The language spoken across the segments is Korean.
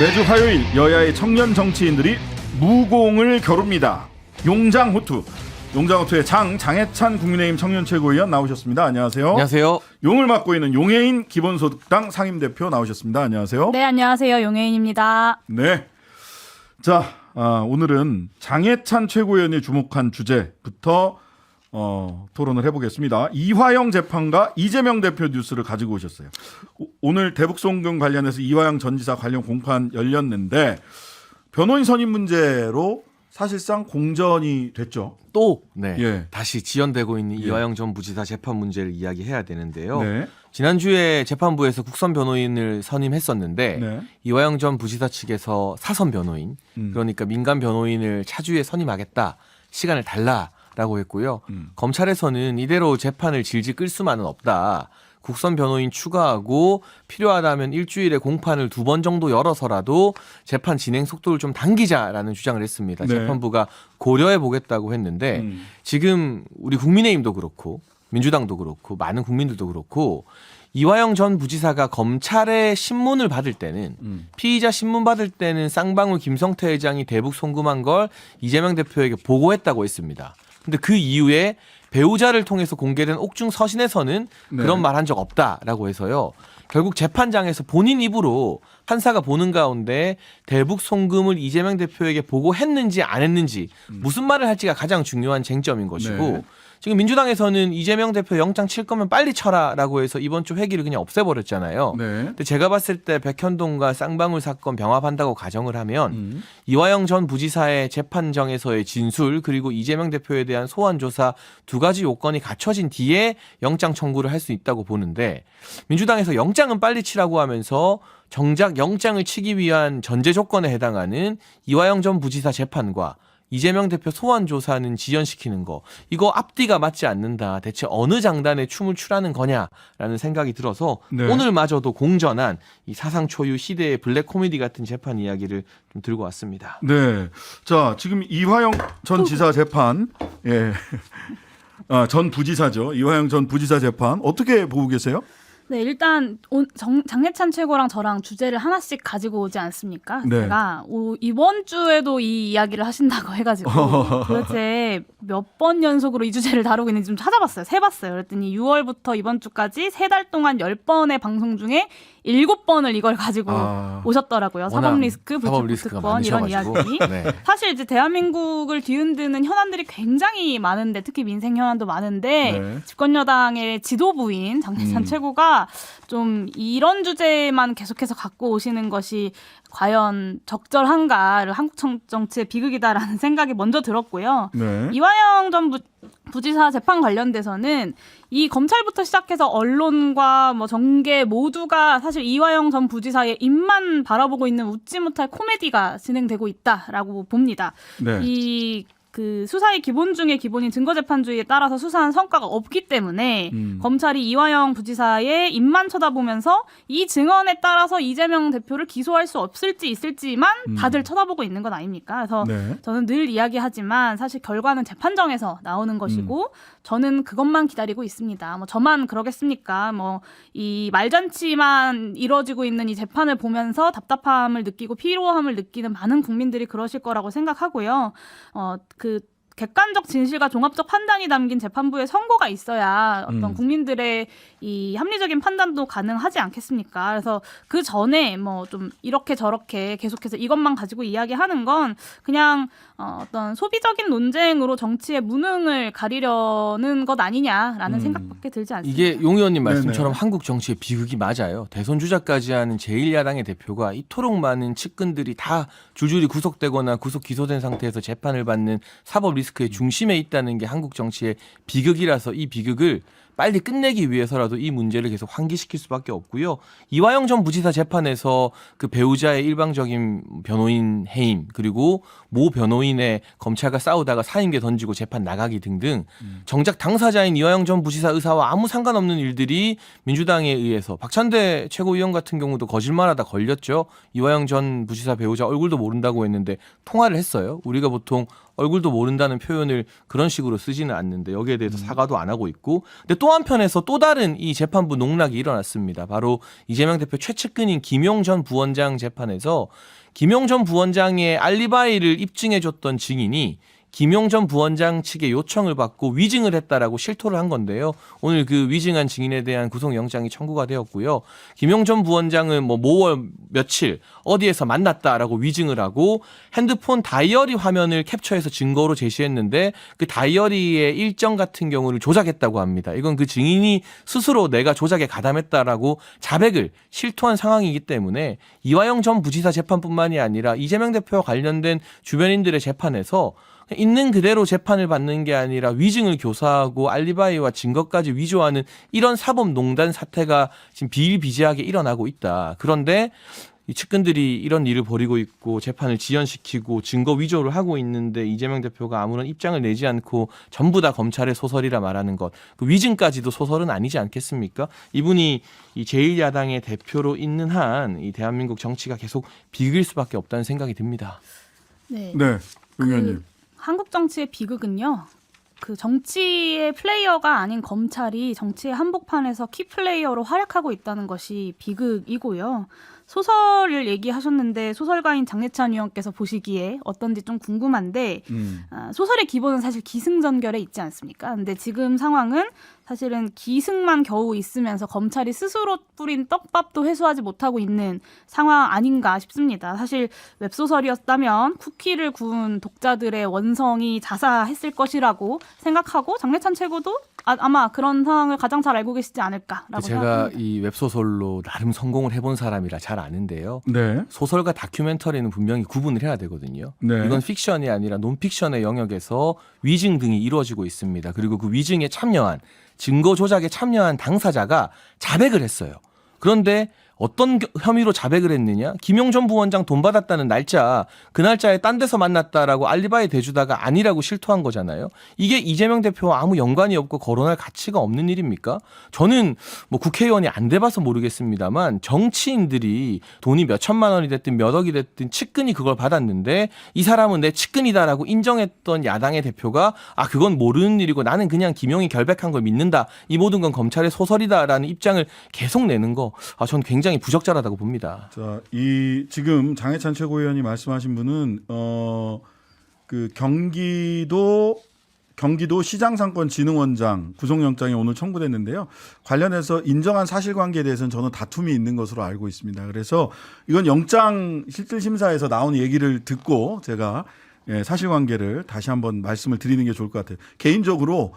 매주 화요일 여야의 청년 정치인들이 무공을 겨룹니다. 용장호투. 용장호투의 장 장해찬 국민의힘 청년 최고위원 나오셨습니다. 안녕하세요. 안녕하세요. 용을 맡고 있는 용해인 기본소득당 상임대표 나오셨습니다. 안녕하세요. 네, 안녕하세요. 용혜인입니다. 네. 자, 아, 오늘은 장해찬 최고위원이 주목한 주제부터 어, 토론을 해보겠습니다. 이화영 재판과 이재명 대표 뉴스를 가지고 오셨어요. 오- 오늘 대북송금 관련해서 이화영 전 지사 관련 공판 열렸는데 변호인 선임 문제로 사실상 공전이 됐죠. 또 네. 예. 다시 지연되고 있는 예. 이화영 전 부지사 재판 문제를 이야기해야 되는데요. 네. 지난주에 재판부에서 국선 변호인을 선임했었는데 네. 이화영 전 부지사 측에서 사선 변호인 음. 그러니까 민간 변호인을 차주에 선임하겠다 시간을 달라 라고 했고요. 음. 검찰에서는 이대로 재판을 질질 끌 수만은 없다. 국선 변호인 추가하고 필요하다면 일주일에 공판을 두 번 정도 열어서라도 재판 진행 속도를 좀 당기자라는 주장을 했습니다. 네. 재판부가 고려해 보겠다고 했는데 음. 지금 우리 국민의힘도 그렇고 민주당도 그렇고 많은 국민들도 그렇고 이화영 전 부지사가 검찰의 신문을 받을 때는 음. 피의자 신문 받을 때는 쌍방울 김성태 회장이 대북 송금한 걸 이재명 대표에게 보고했다고 했습니다. 근데 그 이후에 배우자를 통해서 공개된 옥중 서신에서는 네. 그런 말 한 적 없다라고 해서요. 결국 재판장에서 본인 입으로 판사가 보는 가운데 대북 송금을 이재명 대표에게 보고했는지 안 했는지 무슨 말을 할지가 가장 중요한 쟁점인 것이고 네. 지금 민주당에서는 이재명 대표 영장 칠 거면 빨리 쳐라라고 해서 이번 주 회기를 그냥 없애버렸잖아요. 네. 근데 제가 봤을 때 백현동과 쌍방울 사건 병합한다고 가정을 하면 음. 이화영 전 부지사의 재판정에서의 진술 그리고 이재명 대표에 대한 소환 조사 두 가지 요건이 갖춰진 뒤에 영장 청구를 할 수 있다고 보는데 민주당에서 영장은 빨리 치라고 하면서 정작 영장을 치기 위한 전제 조건에 해당하는 이화영 전 부지사 재판과 이재명 대표 소환 조사는 지연시키는 거 이거 앞뒤가 맞지 않는다. 대체 어느 장단에 춤을 추라는 거냐라는 생각이 들어서 네. 오늘마저도 공전한 이 사상 초유 시대의 블랙 코미디 같은 재판 이야기를 좀 들고 왔습니다. 네. 자, 지금 이화영 전 지사 재판, 예. 아, 전 부지사죠. 이화영 전 부지사 재판 어떻게 보고 계세요? 네, 일단 온- 정, 장혜찬 최고랑 저랑 주제를 하나씩 가지고 오지 않습니까? 네. 제가 오, 이번 주에도 이 이야기를 하신다고 해가지고 도대체 몇 번 연속으로 이 주제를 다루고 있는지 좀 찾아봤어요. 세봤어요. 그랬더니 6월부터 이번 주까지 세 달 동안 10번의 방송 중에 7번을 이걸 가지고 아. 오셨더라고요. 사법 리스크, 불특권 이런. 이야기. 네. 사실 이제 대한민국을 뒤흔드는 현안들이 굉장히 많은데 특히 민생 현안도 많은데 네. 집권 여당의 지도부인 장재찬 음. 최고가 좀 이런 주제만 계속해서 갖고 오시는 것이 과연 적절한가를 한국 정- 정치의 비극이다라는 생각이 먼저 들었고요. 네. 이화영 전 부, 부지사 재판 관련돼서는 이 검찰부터 시작해서 언론과 뭐 정계 모두가 사실 이화영 전 부지사의 입만 바라보고 있는 웃지 못할 코미디가 진행되고 있다라고 봅니다. 네. 이 그 수사의 기본 중에 기본인 증거재판주의에 따라서 수사한 성과가 없기 때문에 음. 검찰이 이화영 부지사의 입만 쳐다보면서 이 증언에 따라서 이재명 대표를 기소할 수 없을지 있을지만 음. 다들 쳐다보고 있는 건 아닙니까? 그래서 네. 저는 늘 이야기하지만 사실 결과는 재판정에서 나오는 것이고 음. 저는 그것만 기다리고 있습니다. 뭐 저만 그러겠습니까? 뭐 이 말잔치만 이루어지고 있는 이 재판을 보면서 답답함을 느끼고 피로함을 느끼는 많은 국민들이 그러실 거라고 생각하고요. 어그 객관적 진실과 종합적 판단이 담긴 재판부의 선고가 있어야 어떤 음. 국민들의 이 합리적인 판단도 가능하지 않겠습니까? 그래서 그 전에 뭐 좀 이렇게 저렇게 계속해서 이것만 가지고 이야기하는 건 그냥 어, 어떤 소비적인 논쟁으로 정치의 무능을 가리려는 것 아니냐라는 음. 생각밖에 들지 않습니다. 이게 용 의원님 네네. 말씀처럼 한국 정치의 비극이 맞아요. 대선 주자까지 하는 제1야당의 대표가 이토록 많은 측근들이 다 줄줄이 구속되거나 구속 기소된 상태에서 재판을 받는 사법 리스크 의 중심에 있다는 게 한국 정치의 비극이라서 이 비극을 빨리 끝내기 위해서라도 이 문제를 계속 환기시킬 수밖에 없고요. 이화영 전 부지사 재판에서 그 배우자의 일방적인 변호인 해임 그리고 모 변호인의 검찰과 싸우다가 사임계 던지고 재판 나가기 등등 정작 당사자인 이화영 전 부지사 의사와 아무 상관없는 일들이 민주당에 의해서 박찬대 최고위원 같은 경우도 거짓말하다 걸렸죠. 이화영 전 부지사 배우자 얼굴도 모른다고 했는데 통화를 했어요. 우리가 보통 얼굴도 모른다는 표현을 그런 식으로 쓰지는 않는데 여기에 대해서 사과도 안 하고 있고 근데 또또 한편에서 또 다른 이 재판부 농락이 일어났습니다. 바로 이재명 대표 최측근인 김용 전 부원장 재판에서 김용 전 부원장의 알리바이를 입증해 줬던 증인이 김용 전 부원장 측의 요청을 받고 위증을 했다라고 실토를 한 건데요. 오늘 그 위증한 증인에 대한 구속영장이 청구가 되었고요. 김용 전 부원장은 뭐 모월 며칠 어디에서 만났다라고 위증을 하고 핸드폰 다이어리 화면을 캡처해서 증거로 제시했는데 그 다이어리의 일정 같은 경우를 조작했다고 합니다. 이건 그 증인이 스스로 내가 조작에 가담했다라고 자백을 실토한 상황이기 때문에 이화영 전 부지사 재판뿐만이 아니라 이재명 대표와 관련된 주변인들의 재판에서 있는 그대로 재판을 받는 게 아니라 위증을 교사하고 알리바이와 증거까지 위조하는 이런 사법농단 사태가 지금 비일비재하게 일어나고 있다. 그런데 이 측근들이 이런 일을 벌이고 있고 재판을 지연시키고 증거 위조를 하고 있는데 이재명 대표가 아무런 입장을 내지 않고 전부 다 검찰의 소설이라 말하는 것. 그 위증까지도 소설은 아니지 않겠습니까? 이분이 이 제1야당의 대표로 있는 한 이 대한민국 정치가 계속 비길 수밖에 없다는 생각이 듭니다. 네. 네, 용 의원님. 한국 정치의 비극은요. 그 정치의 플레이어가 아닌 검찰이 정치의 한복판에서 키 플레이어로 활약하고 있다는 것이 비극이고요. 소설을 얘기하셨는데 소설가인 장례찬 의원께서 보시기에 어떤지 좀 궁금한데 음. 아, 소설의 기본은 사실 기승전결에 있지 않습니까? 근데 지금 상황은 사실은 기승만 겨우 있으면서 검찰이 스스로 뿌린 떡밥도 회수하지 못하고 있는 상황 아닌가 싶습니다. 사실 웹소설이었다면 쿠키를 구운 독자들의 원성이 자사했을 것이라고 생각하고 장례찬 최고도 아, 마 그런 상황을 가장 잘 알고 계시지 않을까라고 제가 생각합니다. 이 웹소설로 나름 성공을 해본 사람이라 잘 아는데요. 네. 소설과 다큐멘터리는 분명히 구분을 해야 되거든요. 네. 이건 픽션이 아니라 논픽션의 영역에서 위증 등이 이루어지고 있습니다. 그리고 그 위증에 참여한 증거 조작에 참여한 당사자가 자백을 했어요. 그런데 어떤 겨- 혐의로 자백을 했느냐? 김용 전 부원장 돈 받았다는 날짜, 그 날짜에 딴 데서 만났다라고 알리바이 대주다가 아니라고 실토한 거잖아요. 이게 이재명 대표와 아무 연관이 없고 거론할 가치가 없는 일입니까? 저는 뭐 국회의원이 안 돼봐서 모르겠습니다만 정치인들이 돈이 몇 천만 원이 됐든 몇 억이 됐든 측근이 그걸 받았는데 이 사람은 내 측근이다라고 인정했던 야당의 대표가 아 그건 모르는 일이고 나는 그냥 김용이 결백한 걸 믿는다 이 모든 건 검찰의 소설이다라는 입장을 계속 내는 거 아 전 굉장히 부적절하다고 봅니다. 자, 이 지금 장해찬 최고위원이 말씀하신 분은 어 그 경기도 경기도 시장상권진흥원장 구속영장이 오늘 청구됐는데요. 관련해서 인정한 사실관계에 대해서는 저는 다툼이 있는 것으로 알고 있습니다. 그래서 이건 영장 실질심사에서 나온 얘기를 듣고 제가 예, 사실관계를 다시 한번 말씀을 드리는 게 좋을 것 같아요. 개인적으로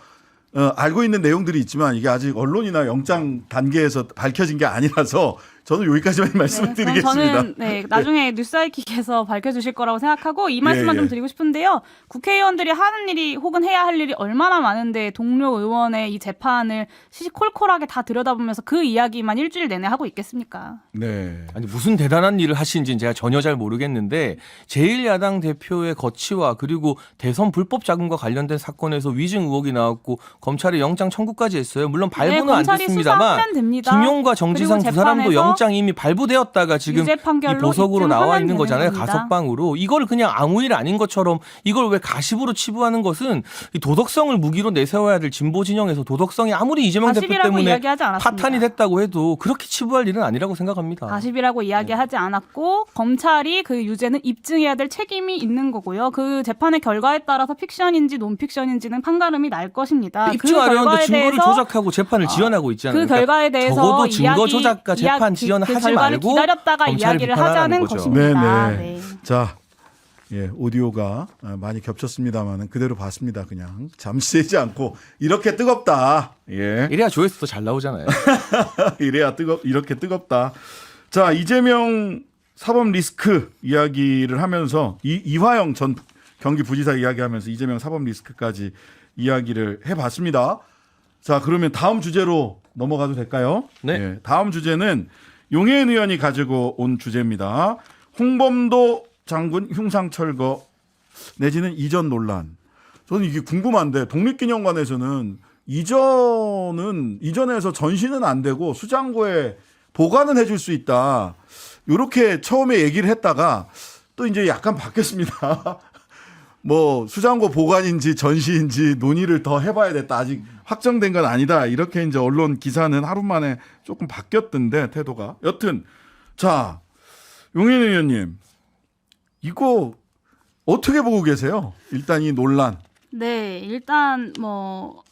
어, 알고 있는 내용들이 있지만 이게 아직 언론이나 영장 단계에서 밝혀진 게 아니라서 저는 여기까지만 말씀을 네, 드리겠습니다. 저는 네, 나중에 뉴스아이킥에서 밝혀주실 거라고 생각하고 이 말씀만 예, 좀 예. 드리고 싶은데요. 국회의원들이 하는 일이 혹은 해야 할 일이 얼마나 많은데 동료 의원의 이 재판을 시시콜콜하게 다 들여다보면서 그 이야기만 일주일 내내 하고 있겠습니까? 네. 아니 무슨 대단한 일을 하시는지는 제가 전혀 잘 모르겠는데 제1야당 대표의 거취와 그리고 대선 불법 자금과 관련된 사건에서 위증 의혹이 나왔고 검찰이 영장 청구까지 했어요. 물론 발부는 안 네, 검찰이 됐습니다만 수사하면 됩니다. 김용과 정지상 두 사람도 재판에서 영장이 이미 발부되었다가 지금 이 보석으로 나와 있는 거잖아요. 겁니다. 가석방으로 이걸 그냥 아무 일 아닌 것처럼 이걸 왜 가십으로 치부하는 것은 이 도덕성을 무기로 내세워야 될 진보 진영에서 도덕성이 아무리 이재명 대표 때문에. 파탄이 됐다고 해도 그렇게 치부할 일은 아니라고 생각합니다. 가십이라고 이야기하지 않았고 검찰이 그 유죄는 입증해야 될 책임이 있는 거고요. 그 재판의 결과에 따라서 픽션인지 논픽션인지는 판가름이 날 것입니다. 그 입증하려는데 결과에 증거를 조작하고 재판을 지연하고 있잖아요. 그 그러니까 결과에 대해서 적어도 증거 조작과 재판 그- 지연하지 그 결과를 말고 기다렸다가 검찰을 이야기를 비판하라는 하자는 거죠. 것입니다. 네네. 네. 자, 예, 오디오가 어, 많이 겹쳤습니다만은 그대로 봤습니다. 그냥 잠시 세지 않고 이렇게 뜨겁다. 예, 이래야 조회수도 잘 나오잖아요. 이래야 뜨겁 이렇게 뜨겁다. 자, 이재명 사법 리스크 이야기를 하면서 이 이화영 전 경기 부지사 이야기하면서 이재명 사법 리스크까지 이야기를 해봤습니다. 자, 그러면 다음 주제로 넘어가도 될까요? 네. 예, 다음 주제는 용해인 의원이 가지고 온 주제입니다. 홍범도 장군 흉상 철거 내지는 이전 논란. 저는 이게 궁금한데 독립기념관에서는 이전은 이전에서 전시는 안 되고 수장고에 보관은 해줄 수 있다. 이렇게 처음에 얘기를 했다가 또 이제 약간 바뀌었습니다. 뭐 수장고 보관인지 전시인지 논의를 더 해봐야 됐다. 아직 확정된 건 아니다. 이렇게 이제 언론 기사는 하루 만에 조금 바뀌었던데 태도가. 여튼 자 용인 의원님 이거 어떻게 보고 계세요? 일단 이 논란. 네, 일단 뭐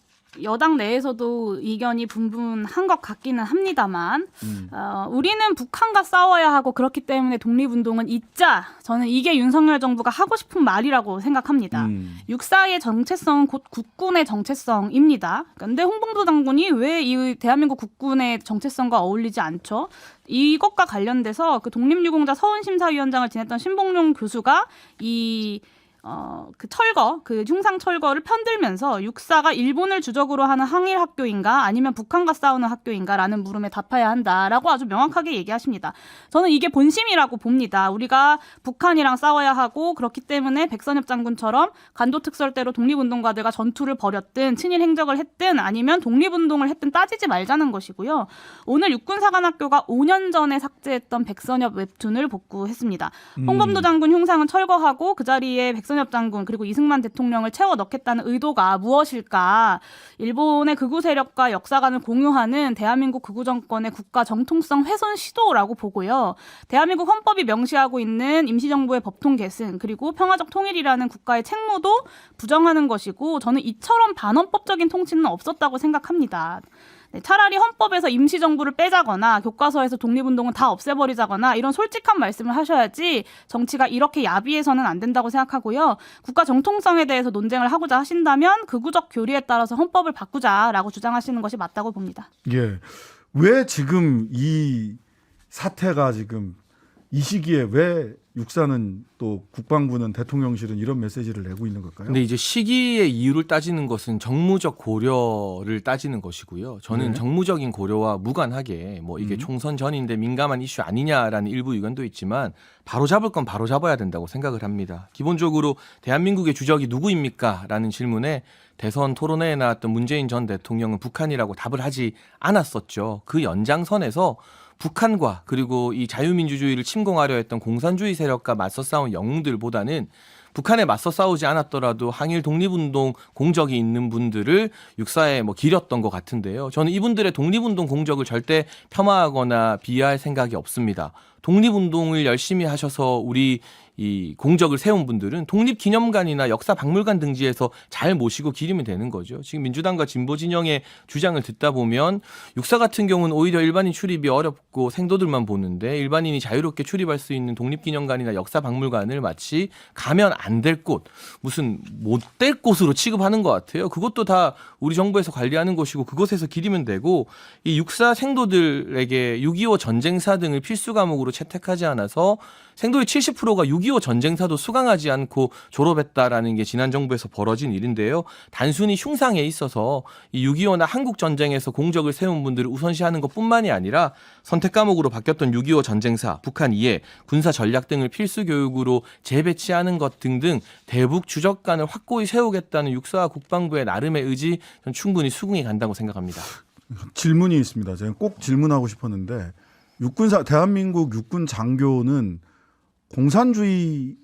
여당 내에서도 의견이 분분한 것 같기는 합니다만 음. 어, 우리는 북한과 싸워야 하고 그렇기 때문에 독립운동은 잊자. 저는 이게 윤석열 정부가 하고 싶은 말이라고 생각합니다. 음. 육사의 정체성은 곧 국군의 정체성입니다. 그런데 홍범도 장군이 왜 이 대한민국 국군의 정체성과 어울리지 않죠? 이것과 관련돼서 그 독립유공자 서훈심사위원장을 지냈던 신봉룡 교수가 이 어, 그 철거, 그 흉상 철거를 편들면서 육사가 일본을 주적으로 하는 항일 학교인가 아니면 북한과 싸우는 학교인가라는 물음에 답해야 한다라고 아주 명확하게 얘기하십니다. 저는 이게 본심이라고 봅니다. 우리가 북한이랑 싸워야 하고 그렇기 때문에 백선엽 장군처럼 간도 특설대로 독립운동가들과 전투를 벌였든 친일 행적을 했든 아니면 독립운동을 했든 따지지 말자는 것이고요. 오늘 육군사관학교가 5년 전에 삭제했던 백선엽 웹툰을 복구했습니다. 홍범도 장군 흉상은 철거하고 그 자리에 백선 엽 장군 그리고 이승만 대통령을 채워 넣겠다는 의도가 무엇일까? 일본의 극우 세력과 역사관을 공유하는 대한민국 극우 정권의 국가 정통성 훼손 시도라고 보고요. 대한민국 헌법이 명시하고 있는 임시정부의 법통 계승 그리고 평화적 통일이라는 국가의 책무도 부정하는 것이고 저는 이처럼 반헌법적인 통치는 없었다고 생각합니다. 네, 차라리 헌법에서 임시정부를 빼자거나 교과서에서 독립운동은 다 없애버리자거나 이런 솔직한 말씀을 하셔야지 정치가 이렇게 야비해서는 안 된다고 생각하고요. 국가 정통성에 대해서 논쟁을 하고자 하신다면 극우적 교리에 따라서 헌법을 바꾸자라고 주장하시는 것이 맞다고 봅니다. 예. 왜 지금 이 사태가 지금 이 시기에 왜 육사는 또 국방부는 대통령실은 이런 메시지를 내고 있는 걸까요? 근데 이제 시기의 이유를 따지는 것은 정무적 고려를 따지는 것이고요. 저는 네. 정무적인 고려와 무관하게 뭐 이게 음. 총선 전인데 민감한 이슈 아니냐라는 일부 의견도 있지만 바로 잡을 건 바로 잡아야 된다고 생각을 합니다. 기본적으로 대한민국의 주적이 누구입니까?라는 질문에 대선 토론회에 나왔던 문재인 전 대통령은 북한이라고 답을 하지 않았었죠. 그 연장선에서 북한과 그리고 이 자유민주주의를 침공하려 했던 공산주의 세력과 맞서 싸운 영웅들보다는 북한에 맞서 싸우지 않았더라도 항일 독립운동 공적이 있는 분들을 육사에 뭐 기렸던 것 같은데요. 저는 이분들의 독립운동 공적을 절대 폄하하거나 비하할 생각이 없습니다. 독립운동을 열심히 하셔서 우리 이 공적을 세운 분들은 독립기념관이나 역사박물관 등지에서 잘 모시고 기리면 되는 거죠. 지금 민주당과 진보 진영의 주장을 듣다 보면 육사 같은 경우는 오히려 일반인 출입이 어렵고 생도들만 보는데 일반인이 자유롭게 출입할 수 있는 독립기념관이나 역사박물관을 마치 가면 안 될 곳, 무슨 못 될 곳으로 취급하는 것 같아요. 그것도 다 우리 정부에서 관리하는 것이고 그곳에서 기리면 되고 이 육사 생도들에게 6.25 전쟁사 등을 필수 과목으로 채택하지 않아서 생도의 70%가 6.25 전쟁사도 수강하지 않고 졸업했다라는 게 지난 정부에서 벌어진 일인데요. 단순히 흉상에 있어서 이 6.25나 한국 전쟁에서 공적을 세운 분들을 우선시하는 것뿐만이 아니라 선택 과목으로 바뀌었던 6.25 전쟁사, 북한 이해, 군사 전략 등을 필수 교육으로 재배치하는 것 등등 대북 주적관을 확고히 세우겠다는 육사와 국방부의 나름의 의지 전 충분히 수긍이 간다고 생각합니다. 질문이 있습니다. 제가 꼭 질문하고 싶었는데 육군사 대한민국 육군 장교는 공산주의랑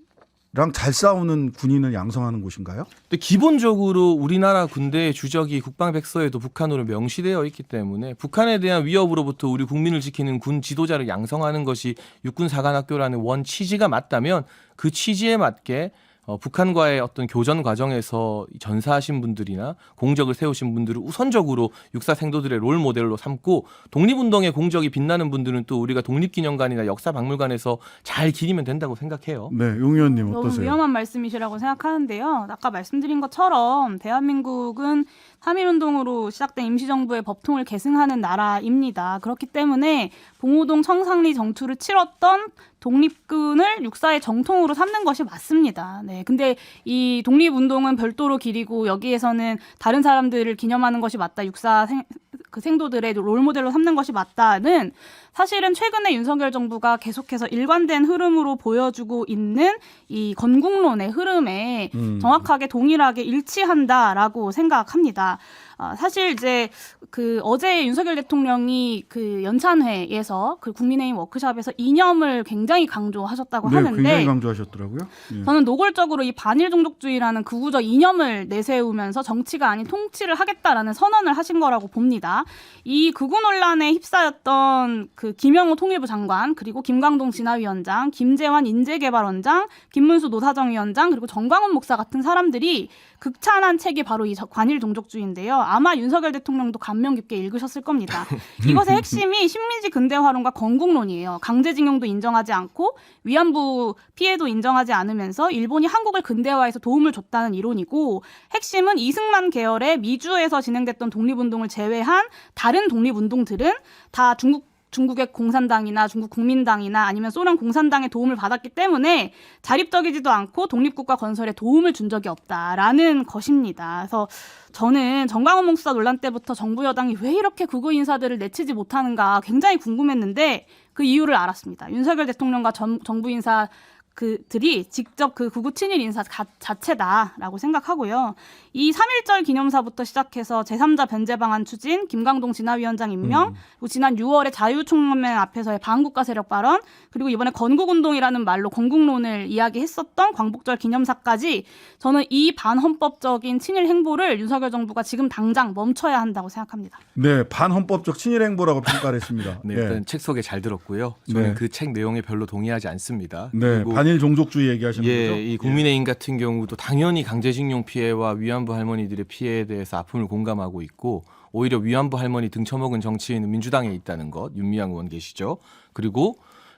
잘 싸우는 군인을 양성하는 곳인가요? 근데 기본적으로 우리나라 군대의 주적이 국방백서에도 북한으로 명시되어 있기 때문에 북한에 대한 위협으로부터 우리 국민을 지키는 군 지도자를 양성하는 것이 육군사관학교라는 원 취지가 맞다면 그 취지에 맞게 어, 북한과의 어떤 교전 과정에서 전사하신 분들이나 공적을 세우신 분들을 우선적으로 육사 생도들의 롤 모델로 삼고 독립운동의 공적이 빛나는 분들은 또 우리가 독립기념관이나 역사박물관에서 잘 기리면 된다고 생각해요. 네, 용 의원님 너무 어떠세요? 위험한 말씀이시라고 생각하는데요. 아까 말씀드린 것처럼 대한민국은 3.1운동으로 시작된 임시정부의 법통을 계승하는 나라입니다. 그렇기 때문에 봉오동 청상리 정투를 치렀던 독립군을 육사의 정통으로 삼는 것이 맞습니다. 네. 근데 이 독립운동은 별도로 기리고 여기에서는 다른 사람들을 기념하는 것이 맞다. 육사 생, 그 생도들의 롤모델로 삼는 것이 맞다는 사실은 최근에 윤석열 정부가 계속해서 일관된 흐름으로 보여주고 있는 이 건국론의 흐름에 음. 정확하게 동일하게 일치한다라고 생각합니다. 아, 사실 이제 그 어제 윤석열 대통령이 그 연찬회에서 그 국민의힘 워크숍에서 이념을 굉장히 강조하셨다고 네, 하는데 굉장히 강조하셨더라고요. 예. 저는 노골적으로 이 반일 종족주의라는 극우적 이념을 내세우면서 정치가 아닌 통치를 하겠다라는 선언을 하신 거라고 봅니다. 이 극우 논란에 휩싸였던 그 김영호 통일부 장관 그리고 김광동 진화위원장, 김재환 인재개발원장, 김문수 노사정위원장 그리고 정광훈 목사 같은 사람들이 극찬한 책이 바로 이 저- 관일 종족주의인데요. 아마 윤석열 대통령도 감명 깊게 읽으셨을 겁니다. 이것의 핵심이 식민지 근대화론과 건국론이에요. 강제징용도 인정하지 않고 위안부 피해도 인정하지 않으면서 일본이 한국을 근대화해서 도움을 줬다는 이론이고 핵심은 이승만 계열의 미주에서 진행됐던 독립운동을 제외한 다른 독립운동들은 다 중국 중국의 공산당이나 중국 국민당이나 아니면 소련 공산당의 도움을 받았기 때문에 자립적이지도 않고 독립국가 건설에 도움을 준 적이 없다라는 것입니다. 그래서 저는 정광훈 목사 논란 때부터 정부 여당이 왜 이렇게 극우 인사들을 내치지 못하는가 굉장히 궁금했는데 그 이유를 알았습니다. 윤석열 대통령과 전- 정부 인사 그들이 직접 그 구구 친일 인사 가- 자체다라고 생각하고요. 이 3.1절 기념사부터 시작해서 제3자 변제 방안 추진, 김강동 진화위원장 임명, 그리고 지난 6월에 자유총연맹 앞에서의 반국가 세력 발언, 그리고 이번에 건국운동이라는 말로 건국론을 이야기했었던 광복절 기념사까지 저는 이 반헌법적인 친일 행보를 윤석열 정부가 지금 당장 멈춰야 한다고 생각합니다. 네, 반헌법적 친일 행보라고 평가를 했습니다. 네, 예. 일단 책 소개 잘 들었고요. 저는 네. 그책 내용에 별로 동의하지 않습니다. 네, 그리고 반일 종족주의 얘기하시는 예, 거죠? 이 국민의힘 같은 경우도 당연히 강제징용 피해와 위안부 할머니들의 피해에 대해서 아픔을 공감하고 있고 오히려 위안부 할머니 등쳐먹은 정치인은 민주당에 있다는 것 윤미향 의원 계시죠. 그리고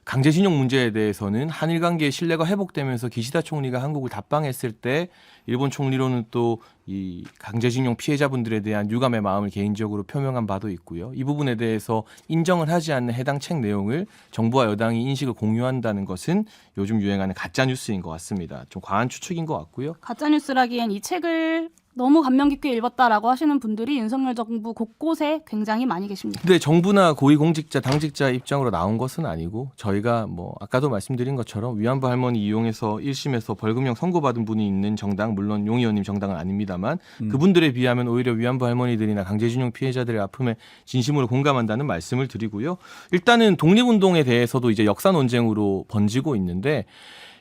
강제징용 문제에 대해서는 한일 관계의 신뢰가 회복되면서 기시다 총리가 한국을 답방했을 때 일본 총리로는 또 이 강제징용 피해자분들에 대한 유감의 마음을 개인적으로 표명한 바도 있고요. 이 부분에 대해서 인정을 하지 않는 해당 책 내용을 정부와 여당이 인식을 공유한다는 것은 요즘 유행하는 가짜 뉴스인 것 같습니다. 좀 과한 추측인 것 같고요. 가짜 뉴스라기엔 이 책을 너무 감명 깊게 읽었다라고 하시는 분들이 윤석열 정부 곳곳에 굉장히 많이 계십니다. 근데 정부나 고위공직자, 당직자 입장으로 나온 것은 아니고 저희가 뭐 아까도 말씀드린 것처럼 위안부 할머니 이용해서 1심에서 벌금형 선고받은 분이 있는 정당 물론 용 의원님 정당은 아닙니다만 그분들에 비하면 오히려 위안부 할머니들이나 강제징용 피해자들의 아픔에 진심으로 공감한다는 말씀을 드리고요. 일단은 독립운동에 대해서도 이제 역사 논쟁으로 번지고 있는데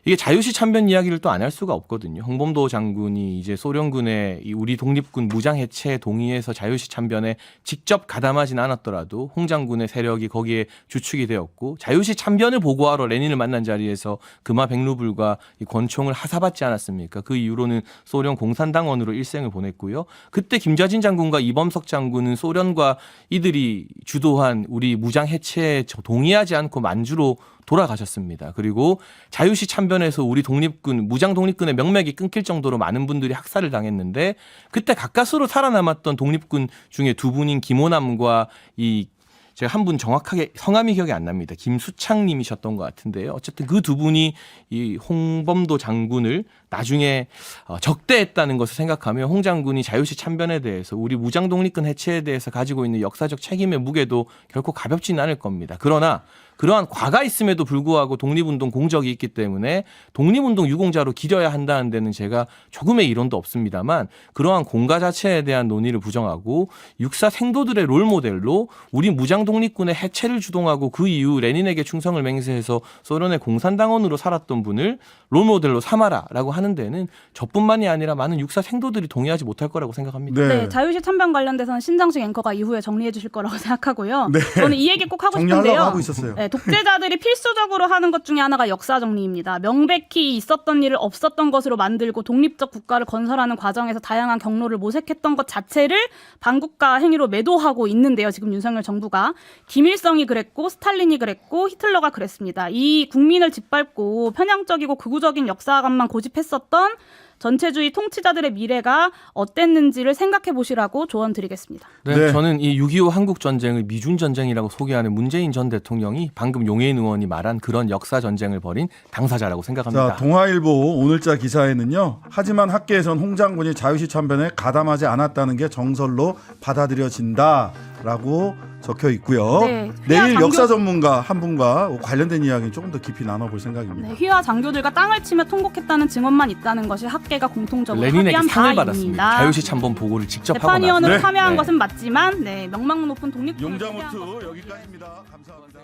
이게 자유시 참변 이야기를 또 안 할 수가 없거든요. 홍범도 장군이 이제 소련군의 이 우리 독립군 무장 해체에 동의해서 자유시 참변에 직접 가담하진 않았더라도 홍 장군의 세력이 거기에 주축이 되었고 자유시 참변을 보고하러 레닌을 만난 자리에서 금화 백루불과 이 권총을 하사받지 않았습니까? 그 이후로는 소련 공산당원으로 일생을 보냈고요. 그때 김좌진 장군과 이범석 장군은 소련과 이들이 주도한 우리 무장 해체에 동의하지 않고 만주로 돌아가셨습니다. 그리고 자유시 참변에서 우리 독립군 무장 독립군의 명맥이 끊길 정도로 많은 분들이 학살을 당했는데 그때 가까스로 살아남았던 독립군 중에 두 분인 김호남과 이 제가 한 분 정확하게 성함이 기억이 안 납니다. 김수창님이셨던 것 같은데요. 어쨌든 그 두 분이 이 홍범도 장군을 나중에 어, 적대했다는 것을 생각하면 홍 장군이 자유시 참변에 대해서 우리 무장 독립군 해체에 대해서 가지고 있는 역사적 책임의 무게도 결코 가볍지는 않을 겁니다. 그러나 그러한 과가 있음에도 불구하고 독립운동 공적이 있기 때문에 독립운동 유공자로 기려야 한다는 데는 제가 조금의 이론도 없습니다만 그러한 공가 자체에 대한 논의를 부정하고 육사 생도들의 롤모델로 우리 무장 독립군의 해체를 주동하고 그 이후 레닌에게 충성을 맹세해서 소련의 공산당원으로 살았던 분을 롤모델로 삼아라라고 하는 데는 저뿐만이 아니라 많은 육사 생도들이 동의하지 못할 거라고 생각합니다. 네. 네, 자유시 참변 관련돼서는 신장식 앵커가 이후에 정리해 주실 거라고 생각하고요. 네. 저는 이 얘기 꼭 하고 싶은데요. 하고 있었어요. 네, 독재자들이 필수적으로 하는 것 중에 하나가 역사 정리입니다. 명백히 있었던 일을 없었던 것으로 만들고 독립적 국가를 건설하는 과정에서 다양한 경로를 모색했던 것 자체를 반국가 행위로 매도하고 있는데요. 지금 윤석열 정부가 김일성이 그랬고 스탈린이 그랬고 히틀러가 그랬습니다. 이 국민을 짓밟고 편향적이고 극우적인 역사관만 고집했 었던 전체주의 통치자들의 미래가 어땠는지를 생각해 보시라고 조언 드리겠습니다. 네, 네. 저는 이 6.25 한국 전쟁을 미중 전쟁이라고 소개하는 문재인 전 대통령이 방금 용해인 의원이 말한 그런 역사 전쟁을 벌인 당사자라고 생각합니다. 자, 동아일보 오늘자 기사에는요. 하지만 학계에선 홍 장군이 자유시 참변에 가담하지 않았다는 게 정설로 받아들여진다. 있다라고 적혀 있고요. 네, 휘하 내일 장교- 역사 전문가 한 분과 관련된 이야기 조금 더 깊이 나눠볼 생각입니다. 네, 휘하 장교들과 땅을 치며 통곡했다는 증언만 있다는 것이 학계가 공통적으로 레닌에게 합의한 상을 바입니다. 받았습니다. 자유시 참번 보고를 직접 하고 재판위원으로 나서. 참여한 네. 것은 맞지만 네, 명망 높은 독립 용자모트 여기까지입니다. 감사합니다.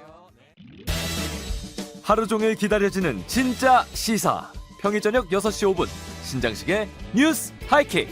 하루 종일 기다려지는 진짜 시사. 평일 저녁 6시 5분 신장식의 뉴스 하이킥.